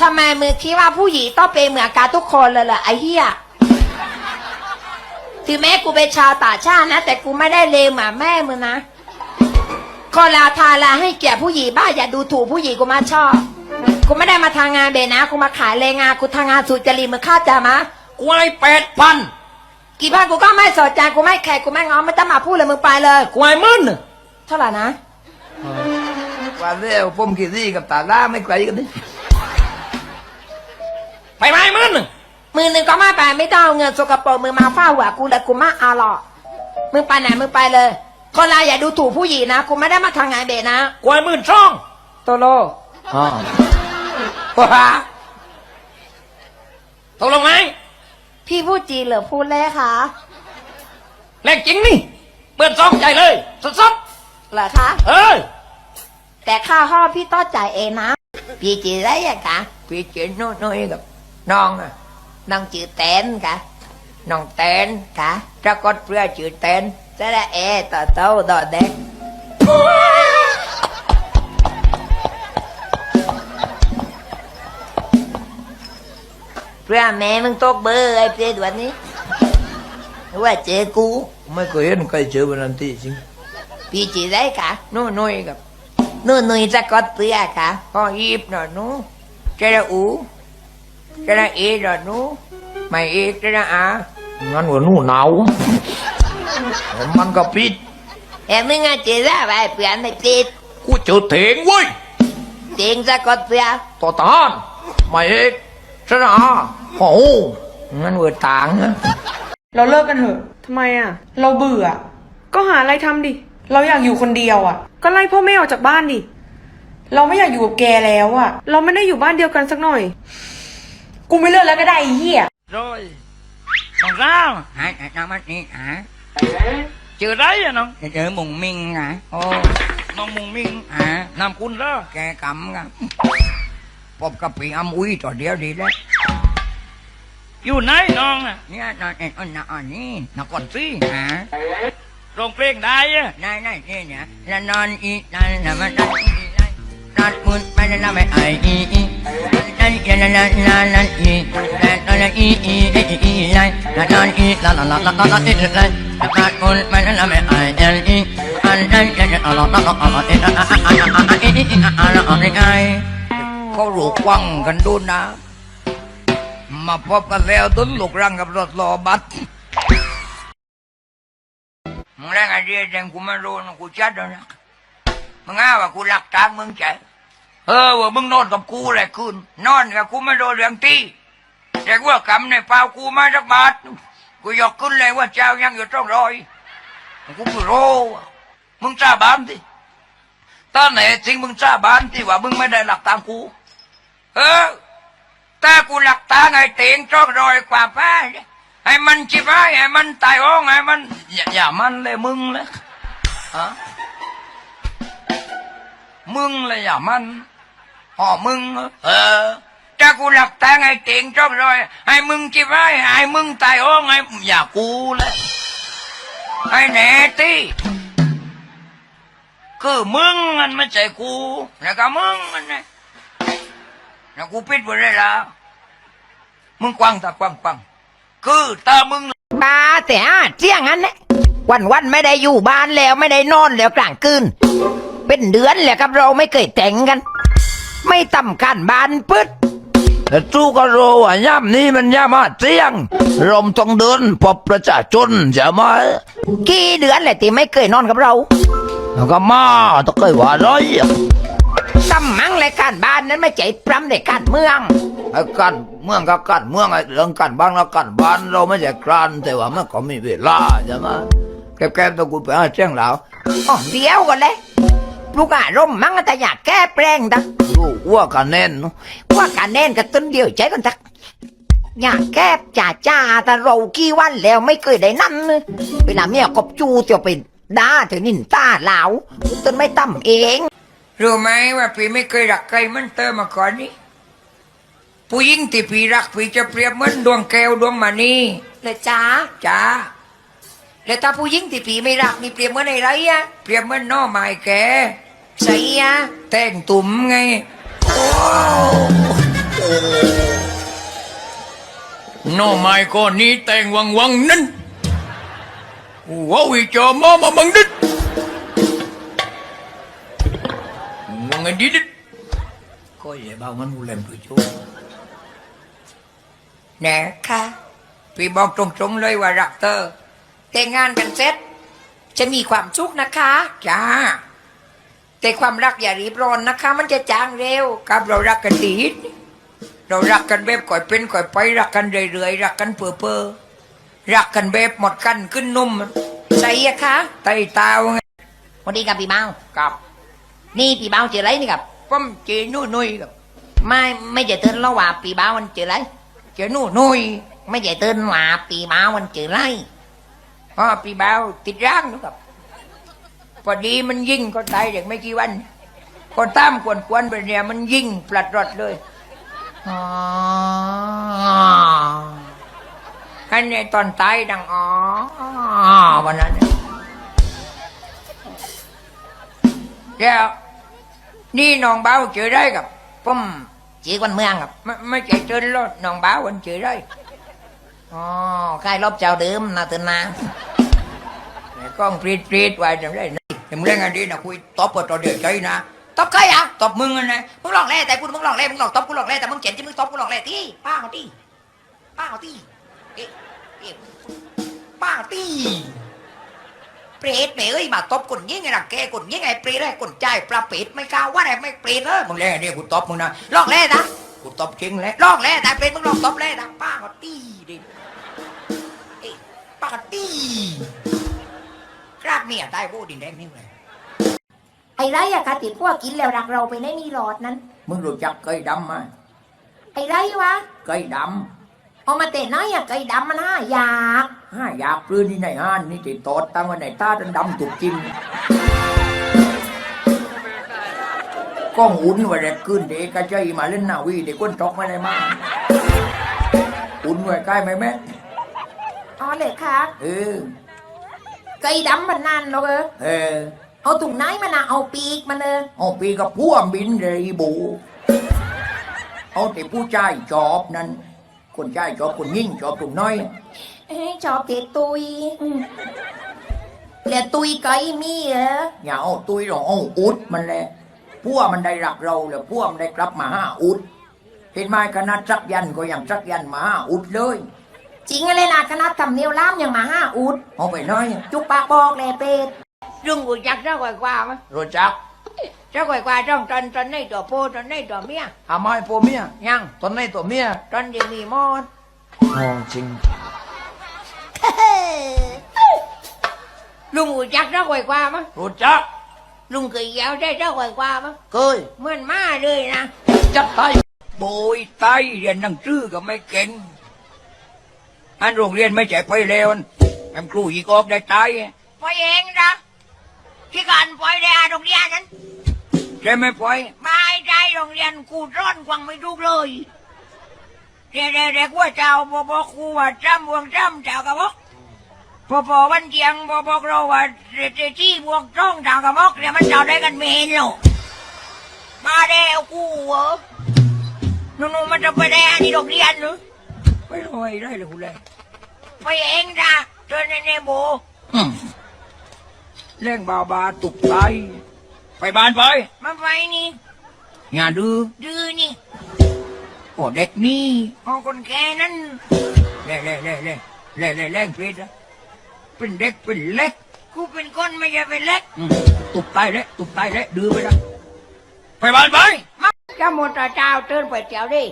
ทำไมมึงคิดว่าผู้หญิงต้องเป็นเหมือนกันทุกคนเลยเหรอไอ้เหี้ยถึงแม้กูเป็นชาวต่างชาตินะ แต่กูไม่ได้เลวเหมือนแม่มึงนะคนลาทาลาให้เกียรติผู้หญิงบ้างอย่าดูถูกผู้หญิงกูมาชอบกูไม่ได้มาทางงานเบนะ กูมาขายแรงงานกูทางงานสุจริตมึงเข้าใจมะกูให้แปดพันกี่พันกูก็ไม่สนใจกูไม่แคร์กูไม่งอไม่ต้องมาพูดเลยมึงไปเลยกูให้หมื่นเท่าไหร่นะว่าเร็วผมกี่ที่กับตาล่าไม่ไกลกันนี่ ไปไหมหมื่นมือหนึ่งก็ไม่ไปไม่ต้องเอาเงินสกปรกมือมาฟาดหัวกูเลยกูไม่เอาหรอกมึงไปไหนมึงไปเลย คนเราอย่าดูถูกผู้หญิงนะกูไม่ได้มาทางงานเบนะกูให้หมื่นสองโตโลอ๋อว้าตกลงไหมพี่พูดจีนหรือพูดเล่คะแรงจริงนี่ เปิดซองใจเลยสดเหรอคะๆเอ้ยแต่ค่าห้องพี่ต้องจ่ายเองนะพี่จีได้ยังคะพี่เจนโน้อยกับ น้องอะน้องจือแตนค่ะน้องแตนค่ะถ้ากดเพื่อชื่อแตนจะได้เอต่อโต้ต่อเด็กเพื่อแม่มึงตกเบอร์ไอ้เปรตวันนี้หรือว่าเจอกูไม่เคยเห็นใครเจอวันนั้นที่จริงพี่จีได้ค่ะโน้อยน้อยกับนู่นนุ่ยจะกดเพื่อค่ะพ่อยีบหน่อยหนู้เจระอู เจระเอหน่อยหนู้ไม่เอกเจระอางั้นว่าหนู้หนาวมันก็ปิดแต่มึงอะเจอได้ไปเพื่อนไม่ติดกูเจอเถงเว้ยเตียงจะกดเพื่อต่อตานไม่เอกเจระอาโอ้โหงั้นว่าต่างนะเราเลิกกันเถอะทำไมอะ เราเบื่อ ก็หาอะไรทำดิ เราอยากอยู่คนเดียวอะ ก็ไล่พ่อแม่ออกจากบ้านดิ เราไม่อยากอยู่กับแกแล้วอะ เราไม่ได้อยู่บ้านเดียวกันสักหน่อย กูไม่เลิกแล้วก็ได้ไอ้เหี้ย rồi bằng sao hả hả nó mất đi hả chưa đấy à nó chữ mùng minh hả ô nó mùng minh hả nam quân đó แกกำกันพบกับปีอำอุ้ยต่อเดียวดีแล้วอยู่ไหนน้องอะเนี่ยนอนเอ็นอนอนนี่นอนก่อนสิฮะโรงเพลงได้อะนายนายนี่เนี่ยแล้วนอนอีนั่นน่ะมันนอนอี นั่นนอนมุนไปนั่นน่ะไม่ไออีอีนั่นนั่นนั่นนั่นนั่นอีนั่นนั่นอีอีอีอีนั่นนอนอีละละละละละละอีนั่นนอนมุนไปนั่นน่ะไม่ไอเอลอีอันนั่นยันั่นละละละละละอีอะอะอะอะอะอีอีอะอะละอะไงเขารู้กวังกันดูนะ มาพบกันแล้วตุนลูกรังกับรถรอบัสมึงแรงไอเดียแดงกูไม่รู้นะกูชัดแล้วนะ มึงอ้าว่ากูหลักทางมึงใจเออว่ามึงนอนกับกูแหละคืนนอนกับกูไม่โดนเรื่องตีแต่ว่ากำในเปล่ากูมาสักบาทกูยกขึ้นเลยว่าเจ้ายังอยู่ต้องรอยกูไม่รู้มึงจ้าบานที่ตอนไหนจริงมึงจ้าบานที่ว่ามึงไม่ได้หลักตามกูเออถ้ากูหลักตาไงเตียงจ้องรอยกว่าป้าเนี่ยให้มันชิบหายให้มันตายอ้งให้มันอย่าอย่ามันเลยมึงเลยฮะ มึงเลยอย่ามันอ๋อมึง เออถ้ากูหลักตาไงเตียงจองรอยให้มึงชิบหายให้มึงตายโอ้งให้อย่ากูเลยให้แน่ตีคือมึงมันไม่ใช่กูแล้วก็มึงมันนะนะกูปิดหมดเลยละมึงกว้างตากว้างกว้างคือตามึงบ้าแต่เที่ยงนั้นแหละวันวันไม่ได้อยู่บ้านแล้วไม่ได้นอนแล้วกลางคืน เป็นเดือนแล้วครับเราไม่เคยแต่งกัน ไม่ต่ำกันบ้านปึ๊ดแต่จู้ก็รู้ว่าย่ำนี้มันย่ำมาเตียงลมต้องเดินพบประชาชนจะมากี่เดือนแหละที่ไม่เคยนอนกับเราแล้วก็มาต้องเคยว่าร้อยซ้ำมั้งรายการบ้านนั้นไม่ใจปรำในการเมืองไอ้กันเมืองก็กันเมืองไอ้เรื่องกันบ้านแล้วกันบ้านเราไม่ใช่กรานแต่ว่ามันก็มีเวลาจะมาแกๆต้องกูไปหาแจ้งแล้วอ๋อเดียวกันเลย ลูกอารมณ์มั้งแต่อยากแก้แปลงดักลูกอ้วกันแน่นเนอะว่าการแน่นกับต้นเดียวใจกันทักอยากแก้จ่าจ้าแต่เรากี่วันแล้วไม่เคยได้นั่นเลยเวลาเมียกบจูเตียวไปด่าเธอนินตาเหลาต้นไม่ต่ำเองรู้ไหมว่าพี่ไม่เคยรักใครเหมันเตอมาก่อนนี้ผู้หญิงที่พี่รักพี่จะเปรียบเหมือนดวงแก้วดวงมณีเลยจ้าจ้า แล้วถ้าผู้หญิงที่ผีไม่รักนี่เปรียบเหมื่อนอะไรอะเปรียบเหมือนหน้อไม้แกใส่อะแต่งตุ่มไงโอ้โอ้น้อไม้ก้อนนี้แต่งวังวังนั้นว้าวิจอมามาบังดิดวังไงดิดก็อย่าบ้ามันมูเลมตัวโจแน่ค่ะพี่บอกตรงๆเลยว่ารักเธอ แต่งงานกันเสร็จจะมีความสุขนะคะจ้าแต่ความรักอย่ารีบร้อนนะคะ มันจะจางเร็วครับเรารักกันดีเรารักกันแบบก่อยเป็นก่อยไปรักกันเรื่อยๆรักกันเปื่อเปื่อๆรักกันแบบหมดกันขึ้นนุ่มใช่อะคะไตตาวไงสวัสดีครับพี่เมากับ นี่พี่เมาเจออะไรนี่ครับป้อมเจนุ่ยนุ่ยกับไม่ไม่จะเตือนแล้วว่าปีบ้าวันเจออะไรเจนุ่ยนุ่ยไม่จะเตือนว่าปีบ้าวันเจออะไร อ๋อปีบ่าวติดร่างนะครับพอดีมันยิงก็ตายเด็กไม่กี่วัน คนตามกวนควนไปเนี่ยมันยิงปลัดรอดเลยอ๋ออันนี้ตอนตายดังอ๋อวันนั้นเดียแล้วนี่น้องเบาเจอได้กับป้มจอวันเมืองครับไม่ไม่ใช่เจอรถน้องเบาวันเจอได้อ๋อใกล้รอบเจ้าเดิมนะตือนนะแต่ กล้องปรีดปรีดไว้ทำได้นะทำเรื่องอันนี้นะคุยตบกับตัวเดือดใจนะตบใครอะตบมึงนะมึงหลอกแร่แต่กูมึงหลอกแร่มึงหลอกตบกูหลอกแร่แต่มึงเจ็บที่มึงตบกูหลอกแร่ที่ป้าเอาที่ป้าเอาที่เอ๊ะเอ๊ะป้าเอาที่เปรตแม่เอ้ยมาตบคนยิ่งไงล่ะแกคนยิ่งไงเปรตได้คนใจปลาเปรตไม่กล้าว่าอะไรไม่เปรตเออมึงเรื่องอันนี้กูตบมึงนะลอกแร่นะกูตบจริงแล้วลอกแร่แต่เปรตมึงลอกตบแร่นะป้าเอาที่ดิเอ๊ะป้าเอาที่ กราบเมียตายโบดินแดงนี่เลยไอ้ไรอะกะติพวกกินแล้วรักเราไปได้มีหลอดนั้น มึงรู้จักไก่ดำไหมไอ้ไรวะไก่ดเอามาเตะน้อยอะไก่ดำมันห้าอยากำห้าอยากปลื้นนี่ในห้านนี่ติดตอดตั้งไว้ในตาดันดำถูกจิ้มก็หมุนไว้แรกขึ้นเด็กกระใจมาเล่นหน้าวีเด็กก้นตอกไม่ได้มาอุ่นไว้ใกล้ไหมแม่อ๋อเลยค่ะเออ ไก่ดำมันนั่นหรอกเออเออเอาถุงไหนมันอะเอาปีกมันเออเอาปีกับพวกบินเลยอีบู เอาแต่ผู้ชายจอบนั้น คนชายจอบคนยิ่งจอบตุ่มน้อย เอ้ยชอบเตะตุยอืมแล้วตุยไก่มีเหรออย่าเอาตุยหรอกเอาอุดมันแหละพวกมันได้รักเราแล้วพวกมันได้กลับมาห้าอุด เห็นไหมคณะจักยันก็ยังจักยันมาห้าอุดเลย จริงอะไรนะคณะทำเนียวล้ามยังมาห้าอุด เอาไปน้อยจุกปากบอกแหละเป็ดรุ่งกูจักเจ้าก่อยกว่ามั้ยรู้จักเจ้าก่อยกว่าจ้องตอนตอนในตัวโพตอนในตัวเมียทำไมพวกเมียยังตอนนี้ตัวเมียตอนยังมีมอดมองจริง ลุงกูจักเจ้าก่อยกว่ามั้ยรู้จัก ลุงเคยยาวได้เจ้าก่อยกว่ามั้ยเคยเหมือนมาเลยนะจับไตโบยไตเรียนหนังสือก็ไม่เก่ง อันโรงเรียนไม่ใจไปแล้วแอมครูอีกออกได้ตายปล่อยเองนะที่การปล่อยได้อาโรงเรียนนั้นใช่ไหมปอยไม่ใจโรงเรียนกูร้อนกวังไม่ถูกเลยเด็กเด็กว่าเจ้าบอบอกครูว่าจำบวงจำเจ้ากับบอกพอพอวันเจียงบอบอกเราว่าเด็กที่บวงจ้องเจ้ากับบอกเนี่ยมันเจ้าได้กันเมนหรอกมาแล้วกูเหรอนู่นๆมันจะไปได้อันนี้โรงเรียนหรือไม่รอยได้เลยคุณเลย ไปเองนะเจอในในโบเล่งบาบาตุกไตไปบ้านไป มาไปนี่อย่าดื้อดื้อนี่โอ้เด็กนี่เอาคนแค่นั้นเล่เล่เล่เล่เล่เล่เล่งเพชรนะเป็นเด็กเป็นเล็กกูเป็นคนไม่ใช่เป็นเล็กอืมตุกไตเละตุกไตเละดื้อไปละไปบ้านไปมาจะหมดแต่เจ้าเตือนไปเจ้าดิ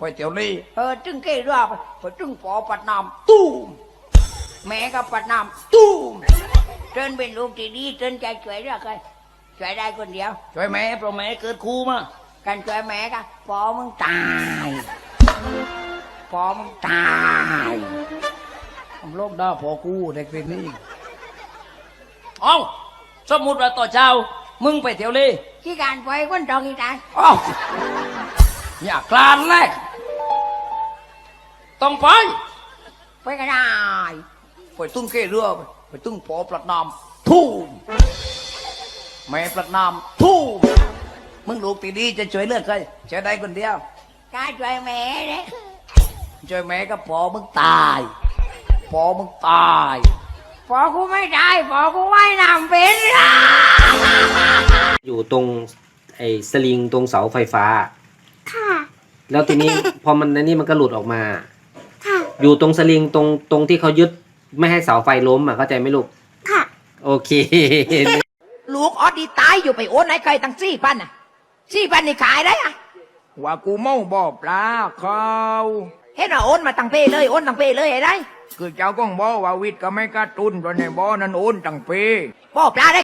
ไปเตี๋ยวลี่เออจึงเกี่ยวไปไปจึงปอปัดนำตู้มแม่ก็ปัดนำตู้มเตือนเป็นลูกที่ดีเตือนใจช่วยได้ใครช่วยได้คนเดียวช่วยแม่เพราะแม่เกิดครูมากันช่วยแม่ก็ปอมึงตายปอมึงตายผมโลกด้าพอกูเด็กเป็นนี่เอ้าสมมุติว่าต่อเช้า มึงไปเที่ยวเลยที่การปล่อยคนจองอีตายเอ้าอย่ากลานแรก ต้องไป ไปก็ได้ไปตึ้งเกเรือไปไปตึ้งพอประนามทู่มแม่ประนามทู่มมึงลูกตีดีจะช่วยเลือกใครช่วยได้คนเดียวกาช่วยแม่เด้ช่วยแม่ก็พอมึงตายพอมึงตายพอกูไม่ได้พอกูว่ายน้ำเป็นละอยู่ตรงไอ้สลิงตรงเสาไฟฟ้า ค่ะ แล้วทีนี้พอมันอันนี้มันก็หลุดออกมาค่ะ อยู่ตรงสลิงตรงตรงที่เขายึดไม่ให้เสาไฟล้มอะเข้าใจไหมลูก ค่ะ โอเค ลูกออดดีตายอยู่ไปโอนไหนไกลตั้งสี่พันอะสี่พันนี่ขายได้อะว่ากูเมาบ่ปลาเขาเห็นว่าโอนมาตั้งเป้เลยโอนตั้งเป้เลยไอ้ได้คือเจ้าก้องบอกว่าวิทย์ก็ไม่กระตุ้นเพราะในบ่อนั้นโอนตั้งปีบ่ปลาได้